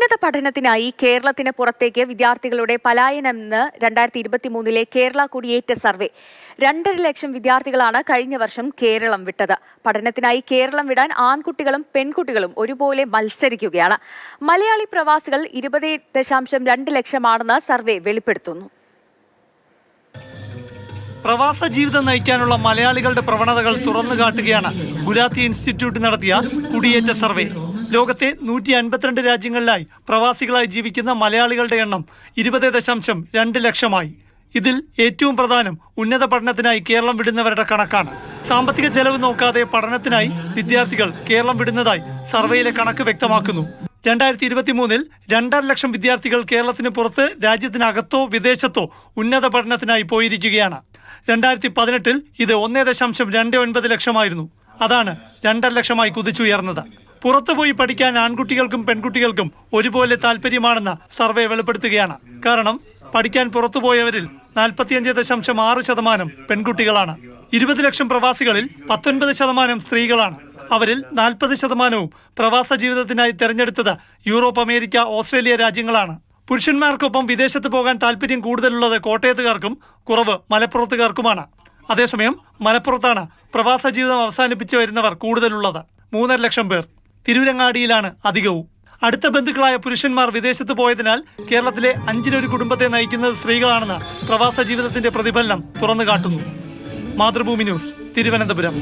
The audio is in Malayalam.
ഉന്നത പഠനത്തിനായി കേരളത്തിന് പുറത്തേക്ക് വിദ്യാർത്ഥികളുടെ പലായനം എന്ന് രണ്ടായിരത്തി ഇരുപത്തി മൂന്നിലെ കേരള കുടിയേറ്റ സർവേ. രണ്ടര ലക്ഷം വിദ്യാർത്ഥികളാണ് കഴിഞ്ഞ വർഷം കേരളം വിട്ടത്. പഠനത്തിനായി കേരളം വിടാൻ ആൺകുട്ടികളും പെൺകുട്ടികളും ഒരുപോലെ മത്സരിക്കുകയാണ്. മലയാളി പ്രവാസികൾ ഇരുപത് ദശാംശം രണ്ട് ലക്ഷമാണെന്ന് സർവേ വെളിപ്പെടുത്തുന്നു. പ്രവാസ ജീവിതം നയിക്കാനുള്ള മലയാളികളുടെ പ്രവണതകൾ തുറന്നു കാട്ടുകയാണ് ഗുലാത്തി ഇൻസ്റ്റിറ്റ്യൂട്ട് നടത്തിയ കുടിയേറ്റ സർവേ. ലോകത്തെ നൂറ്റി അൻപത്തിരണ്ട് രാജ്യങ്ങളിലായി പ്രവാസികളായി ജീവിക്കുന്ന മലയാളികളുടെ എണ്ണം ഇരുപത് ദശാംശം രണ്ട് ലക്ഷമായി. ഇതിൽ ഏറ്റവും പ്രധാനം ഉന്നത പഠനത്തിനായി കേരളം വിടുന്നവരുടെ കണക്കാണ്. സാമ്പത്തിക ചെലവ് നോക്കാതെ പഠനത്തിനായി വിദ്യാർത്ഥികൾ കേരളം വിടുന്നതായി സർവേയിലെ കണക്ക് വ്യക്തമാക്കുന്നു. രണ്ടായിരത്തി ഇരുപത്തി മൂന്നിൽ രണ്ടര ലക്ഷം വിദ്യാർത്ഥികൾ കേരളത്തിന് പുറത്ത് രാജ്യത്തിനകത്തോ വിദേശത്തോ ഉന്നത പഠനത്തിനായി പോയിരിക്കുകയാണ്. രണ്ടായിരത്തി പതിനെട്ടിൽ ഇത് ഒന്നേ ദശാംശം രണ്ട് ഒൻപത് ലക്ഷമായിരുന്നു. അതാണ് രണ്ടര ലക്ഷമായി കുതിച്ചുയർന്നത്. പുറത്തുപോയി പഠിക്കാൻ ആൺകുട്ടികൾക്കും പെൺകുട്ടികൾക്കും ഒരുപോലെ താല്പര്യമാണെന്ന് സർവേ വെളിപ്പെടുത്തുകയാണ്. കാരണം പഠിക്കാൻ പുറത്തുപോയവരിൽ നാൽപ്പത്തിയഞ്ച് ദശാംശം ആറ് ശതമാനം പെൺകുട്ടികളാണ്. ഇരുപത് ലക്ഷം പ്രവാസികളിൽ പത്തൊൻപത് ശതമാനം സ്ത്രീകളാണ്. അവരിൽ നാൽപ്പത് ശതമാനവും പ്രവാസ ജീവിതത്തിനായി തെരഞ്ഞെടുത്തത് യൂറോപ്പ് അമേരിക്ക ഓസ്ട്രേലിയ രാജ്യങ്ങളാണ്. പുരുഷന്മാർക്കൊപ്പം വിദേശത്ത് പോകാൻ താല്പര്യം കൂടുതലുള്ളത് കോട്ടയത്തുകാർക്കും കുറവ് മലപ്പുറത്തുകാർക്കുമാണ്. അതേസമയം മലപ്പുറത്താണ് പ്രവാസ ജീവിതം അവസാനിപ്പിച്ചു വരുന്നവർ കൂടുതലുള്ളത്. മൂന്നര ലക്ഷം പേർ. തിരൂരങ്ങാടിയിലാണ് അധികവും. അടുത്ത ബന്ധുക്കളായ പുരുഷന്മാർ വിദേശത്ത് പോയതിനാൽ കേരളത്തിലെ അഞ്ചിലൊരു കുടുംബത്തെ നയിക്കുന്നത് സ്ത്രീകളാണെന്ന് പ്രവാസ ജീവിതത്തിന്റെ പ്രതിഫലനം തുറന്നു കാട്ടുന്നു മാതൃഭൂമി ന്യൂസ് തിരുവനന്തപുരം.